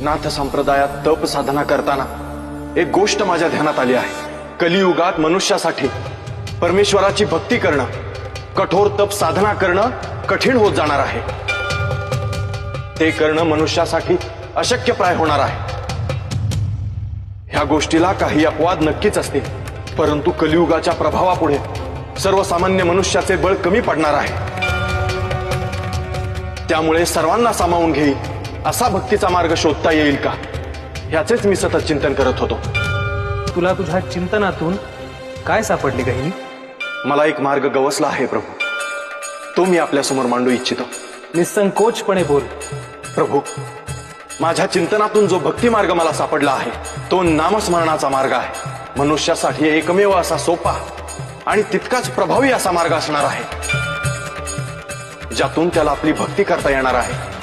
नाथ संप्रदायात तप साधना करताना एक गोष्ट माझ्या ध्यानात आली आहे. कलियुगात मनुष्यासाठी परमेश्वराची भक्ती करणं कठोर तप साधना करणं कठीण होत जाणार आहे. ते करणं मनुष्यासाठी अशक्यप्राय होणार आहे. ह्या गोष्टीला काही अपवाद नक्कीच असतील परंतु कलियुगाच्या प्रभावापुढे सर्वसामान्य मनुष्याचे बळ कमी पडणार आहे. त्यामुळे सर्वांना सामावून घेईल असा भक्तीचा मार्ग शोधता येईल का? ह्याचेच मी सतत चिंतन करत होतो. तुला तुझ्या चिंतनातून काय सापडले काही मला एक मार्ग गवसला आहे प्रभू. तो मी आपल्यासमोर मांडू इच्छितो. निसंकोचपणे बोल. प्रभू माझ्या चिंतनातून जो भक्ती मार्ग मला सापडला आहे तो नामस्मरणाचा मार्ग आहे. मनुष्यासाठी एकमेव असा सोपा आणि तितकाच प्रभावी असा मार्ग असणार आहे ज्यातून त्याला आपली भक्ती करता येणार आहे.